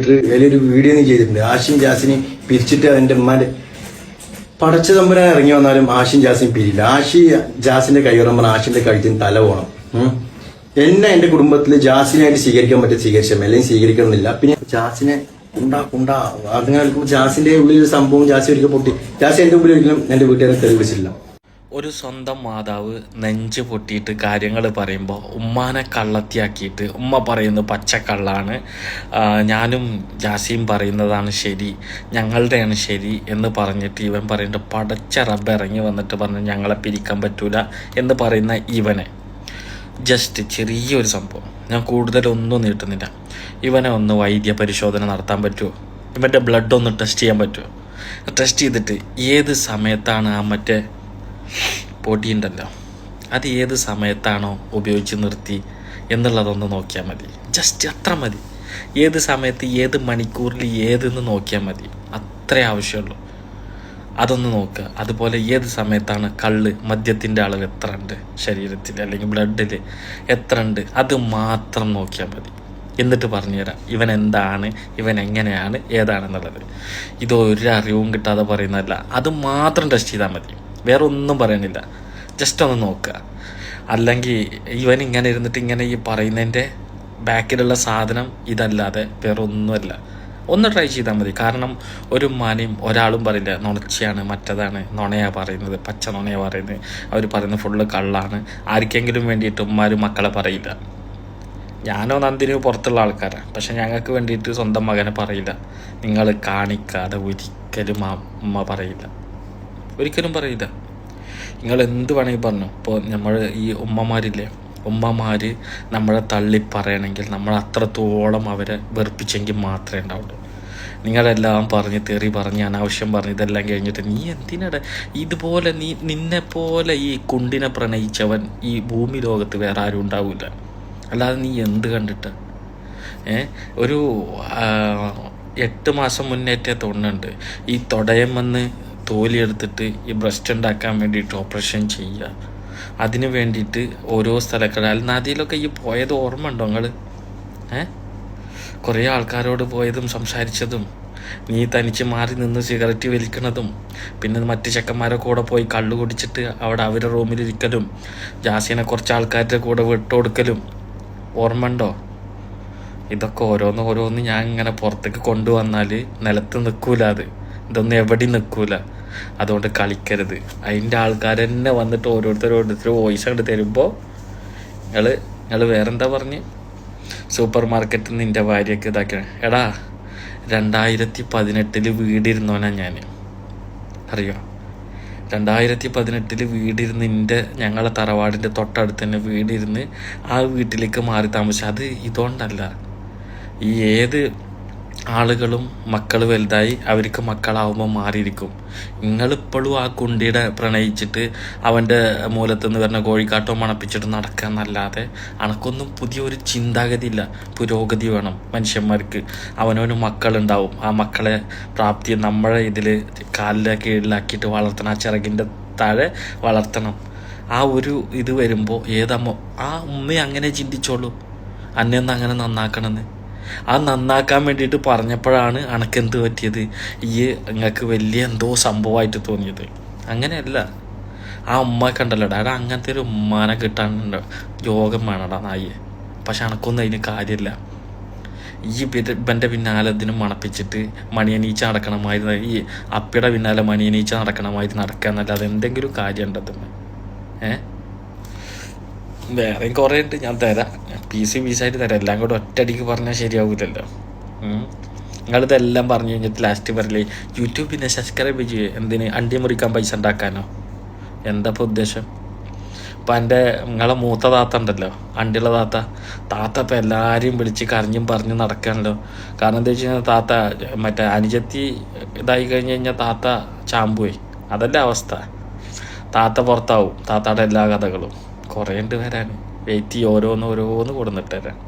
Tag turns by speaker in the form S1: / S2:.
S1: വലിയൊരു വീഡിയോ ചെയ്തിട്ടുണ്ട്. ആഷിൻ ജാസിനെ പിരിച്ചിട്ട് അതിന്റെ ഉമ്മാന്റെ പടച്ച തമ്പുരാൻ ഇറങ്ങി വന്നാലും ആഷിൻ ജാസിൻ പിരിയില്ല. ആഷി ജാസിന്റെ കൈയുറമ്പോൾ ആഷിന്റെ കഴുത്തിന് തല പോണം. എന്നെ എന്റെ കുടുംബത്തിൽ ജാസിനായിട്ട് സ്വീകരിക്കാൻ പറ്റും സ്വീകരിച്ചാൽ അല്ലെങ്കിൽ സ്വീകരിക്കണമെന്നില്ല. പിന്നെ ജാസിനെ ഉണ്ടാ ഉണ്ടാ അങ്ങനെ ജാസിന്റെ ഉള്ളിൽ ഒരു സംഭവം ജാസി ഒരിക്കൽ പൊട്ടി. ജാസി എന്റെ ഉള്ളിൽ ഒരിക്കലും എന്റെ വീട്ടുകാരെ തെളിവിച്ചില്ല
S2: ഒരു സ്വന്തം മാതാവ് നെഞ്ച് പൊട്ടിയിട്ട് കാര്യങ്ങൾ പറയുമ്പോൾ ഉമ്മാനെ കള്ളത്തിയാക്കിയിട്ട് ഉമ്മ പറയുന്നത് പച്ചക്കള്ളാണ്. ഞാനും ജാസിയും പറയുന്നതാണ് ശരി ഞങ്ങളുടെയാണ് ശരി എന്ന് പറഞ്ഞിട്ട് ഇവൻ പറയുന്നുണ്ട് പടച്ച റബ്ബ് ഇറങ്ങി വന്നിട്ട് പറഞ്ഞു ഞങ്ങളെ പിരിക്കാൻ പറ്റൂല എന്ന് പറയുന്ന ഇവനെ. ജസ്റ്റ് ചെറിയൊരു സംഭവം. ഞാൻ കൂടുതലൊന്നും നീട്ടുന്നില്ല. ഇവനെ ഒന്ന് വൈദ്യ പരിശോധന നടത്താൻ പറ്റുമോ ഇവന്റെ ബ്ലഡ് ഒന്ന് ടെസ്റ്റ് ചെയ്യാൻ പറ്റുമോ ടെസ്റ്റ് ചെയ്തിട്ട് ഏത് സമയത്താണ് ആ മറ്റേ പൊടിയുണ്ടല്ലോ. അത് ഏത് സമയത്താണോ ഉപയോഗിച്ച് നിർത്തി എന്നുള്ളതൊന്ന് നോക്കിയാൽ മതി. ജസ്റ്റ് അത്ര മതി. ഏത് സമയത്ത് ഏത് മണിക്കൂറിൽ ഏതെന്ന് നോക്കിയാൽ മതി. അത്രേ ആവശ്യമുള്ളൂ. അതൊന്ന് നോക്കുക അതുപോലെ ഏത് സമയത്താണ് കള്ള് മദ്യത്തിന്റെ അളവ് എത്ര ഉണ്ട്? ശരീരത്തിൽ അല്ലെങ്കിൽ ബ്ലഡിൽ എത്ര ഉണ്ട്? അത് മാത്രം നോക്കിയാൽ മതി. എന്നിട്ട് പറഞ്ഞുതരാം ഇവൻ എന്താണ്? ഇവൻ എങ്ങനെയാണ്? ഏതാണെന്നുള്ളത്. ഇത് ഒരു അറിവും കിട്ടാതെ പറയുന്നതല്ല. അത് മാത്രം ടെസ്റ്റ് ചെയ്താൽ മതി. വേറെ ഒന്നും പറയാനില്ല ജസ്റ്റ് ഒന്ന് നോക്കുക. അല്ലെങ്കിൽ ഇവൻ ഇങ്ങനെ ഇരുന്നിട്ട് ഇങ്ങനെ ഈ പറയുന്നതിന്റെ ബാക്കിലുള്ള സാധനം ഇതല്ലാതെ വേറെ ഒന്നുമല്ല ഒന്ന് ട്രൈ ചെയ്താൽ മതി. കാരണം ഒരു മാനയും ഒരാളും പറയില്ല. നുണച്ചയാണ് മറ്റതാണ് നുണയാണ് പറയുന്നത്. പച്ച നുണയാണ് പറയുന്നത്. അവർ പറയുന്നത് ഫുള്ള് കള്ളാണ്. ആർക്കെങ്കിലും വേണ്ടിയിട്ട് ഉമ്മാരും മക്കളെ പറയില്ല. ഞാനോ നന്ദിനോ പുറത്തുള്ള ആൾക്കാരാണ് പക്ഷെ ഞങ്ങൾക്ക് വേണ്ടിയിട്ട് സ്വന്തം മകനെ പറയില്ല. നിങ്ങൾ കാണിക്കാതെ ഒരിക്കലും അമ്മ പറയില്ല. ഒരിക്കലും പറയില്ല. നിങ്ങൾ എന്ത് വേണമെങ്കിൽ പറഞ്ഞു. ഇപ്പോൾ നമ്മൾ ഈ ഉമ്മമാരില്ലേ? ഉമ്മമാർ നമ്മളെ തള്ളി പറയണമെങ്കിൽ നമ്മൾ അത്രത്തോളം അവരെ വെറുപ്പിച്ചെങ്കിൽ മാത്രമേ ഉണ്ടാവുള്ളൂ. നിങ്ങളെല്ലാം പറഞ്ഞ് തെറി പറഞ്ഞ് അനാവശ്യം പറഞ്ഞ് ഇതെല്ലാം കഴിഞ്ഞിട്ട് നീ എന്തിനാടെ? ഇതുപോലെ നീ നിന്നെപ്പോലെ ഈ കുണ്ടിനെ പ്രണയിച്ചവൻ ഈ ഭൂമി ലോകത്ത് വേറെ ആരും ഉണ്ടാവില്ല. അല്ലാതെ നീ എന്ത് കണ്ടിട്ട്? ഏ? ഒരു എട്ട് മാസം മുന്നേറ്റേ തൊണ്ണുണ്ട് ഈ തുടയം വന്ന് തോലിയെടുത്തിട്ട് ഈ ബ്രസ്റ്റ് ഉണ്ടാക്കാൻ വേണ്ടിയിട്ട് ഓപ്പറേഷൻ ചെയ്യുക. അതിന് വേണ്ടിയിട്ട് ഓരോ സ്ഥലങ്ങളിൽ നദിയിലൊക്കെ ഈ പോയത് ഓർമ്മ ഉണ്ടോ നിങ്ങൾ ഏ? കുറേ ആൾക്കാരോട് പോയതും സംസാരിച്ചതും നീ തനിച്ച് മാറി നിന്ന് സിഗരറ്റ് വലിക്കണതും പിന്നെ മറ്റു ചെക്കന്മാരെ കൂടെ പോയി കള്ളു കുടിച്ചിട്ട് അവിടെ അവരുടെ റൂമിലിരിക്കലും ജാസിനെ കുറച്ച് ആൾക്കാരുടെ കൂടെ വിട്ടുകൊടുക്കലും ഓർമ്മ ഉണ്ടോ? ഇതൊക്കെ ഓരോന്ന് ഓരോന്ന് ഞാൻ ഇങ്ങനെ പുറത്തേക്ക് കൊണ്ടുവന്നാൽ നിലത്ത് നിൽക്കൂല അത്. ഇതൊന്നും എവിടെയും നിൽക്കൂല. അതുകൊണ്ട് കളിക്കരുത്. അതിന്റെ ആൾക്കാർ തന്നെ വന്നിട്ട് ഓരോരുത്തർ ഓരോരുത്തർ വോയിസ് അങ്ങോട്ട് തരുമ്പോൾ നിങ്ങൾ നിങ്ങൾ വേറെന്താ പറഞ്ഞ്? സൂപ്പർ മാർക്കറ്റിൽ നിന്ന് എന്റെ ഭാര്യയൊക്കെ ഇതാക്കണം എടാ രണ്ടായിരത്തി പതിനെട്ടിൽ വീടിരുന്നോനാ ഞാൻ അറിയോ? രണ്ടായിരത്തി പതിനെട്ടിൽ വീടിരുന്ന് എന്റെ ഞങ്ങളെ തറവാടിന്റെ തൊട്ടടുത്ത് തന്നെ വീടിരുന്ന് ആ വീട്ടിലേക്ക് മാറി താമസിച്ചു അത് ഇതുകൊണ്ടല്ല. ഈ ഏത് ആളുകളും മക്കൾ വലുതായി അവർക്ക് മക്കളാവുമ്പോൾ മാറിയിരിക്കും. നിങ്ങളിപ്പോഴും ആ കുണ്ടിയുടെ പ്രണയിച്ചിട്ട് അവന്റെ മൂലത്തുനിന്ന് വരുന്ന കോഴിക്കാട്ടോ മണപ്പിച്ചിട്ട് നടക്കാന്നല്ലാതെ അനക്കൊന്നും പുതിയൊരു ചിന്താഗതി ഇല്ല പുരോഗതി വേണം മനുഷ്യന്മാർക്ക്. അവനവന് മക്കളുണ്ടാവും. ആ മക്കളെ പ്രാപ്തി നമ്മളെ ഇതിൽ കാലിലെ കീഴിലാക്കിയിട്ട് വളർത്തണം. ആ ചിറകിന്റെ താഴെ വളർത്തണം. ആ ഒരു ഇത് വരുമ്പോൾ ഏതമ്മ ആ ഉമ്മ അങ്ങനെ ചിന്തിച്ചോളൂ. അന്നെന്ന് അങ്ങനെ നന്നാക്കണമെന്ന് ആ നന്നാക്കാൻ വേണ്ടിയിട്ട് പറഞ്ഞപ്പോഴാണ് അണക്കെന്ത് പറ്റിയത്? ഈ നിങ്ങൾക്ക് വലിയ എന്തോ സംഭവമായിട്ട് തോന്നിയത്. അങ്ങനെയല്ല. ആ ഉമ്മ കണ്ടല്ലോ ഡാ. അങ്ങനത്തെ ഒരു ഉമ്മാനെ കിട്ടാനുണ്ടോ. യോഗം വേണടാ നായി. പക്ഷെ അണക്കൊന്നും അതിന് കാര്യമില്ല. ഈ ഇവന്റെ പിന്നാലെ ഇതിനും മണപ്പിച്ചിട്ട് മണിയനീച്ച നടക്കണമായിരുന്നു ഈ അപ്പിയുടെ പിന്നാലെ മണിയനീച്ച നടക്കണമായിരുന്നു നടക്കുക എന്നല്ലാതെ എന്തെങ്കിലും കാര്യം ഉണ്ടെന്ന് ഏ? വേറെയും കുറേ ഉണ്ട് ഞാൻ തരാം. പീസ് പീസായിട്ട് തരാം. എല്ലാം കൂടെ ഒറ്റയടിക്ക് പറഞ്ഞാൽ ശരിയാവില്ലല്ലോ നിങ്ങളിതെല്ലാം പറഞ്ഞു കഴിഞ്ഞിട്ട് ലാസ്റ്റ് പറയില്ലേ യൂട്യൂബിനെ സബ്സ്ക്രൈബ് ചെയ്യേ. എന്തിന്? അണ്ടി മുറിക്കാൻ പൈസ ഉണ്ടാക്കാനോ? എന്താ ഇപ്പോൾ ഉദ്ദേശം? ഇപ്പം എന്റെ നിങ്ങളെ മൂത്ത താത്ത ഉണ്ടല്ലോ അണ്ടിയുള്ള താത്ത. താത്ത ഇപ്പം എല്ലാവരെയും വിളിച്ച് കരഞ്ഞും പറഞ്ഞ് നടക്കാണല്ലോ. കാരണം എന്താ വെച്ച് കഴിഞ്ഞാൽ താത്ത മറ്റേ അനുജത്തി ഇതായി കഴിഞ്ഞ് കഴിഞ്ഞാൽ താത്ത ചാമ്പുപോയി അതല്ല അവസ്ഥ. താത്ത പുറത്താവും. താത്തയുടെ എല്ലാ കഥകളും. കുറേ ഉണ്ട് വരാൻ വെയിറ്റ് ചെയ്യും ഓരോന്ന് ഓരോന്ന് കൊടുന്നിട്ട് തരാം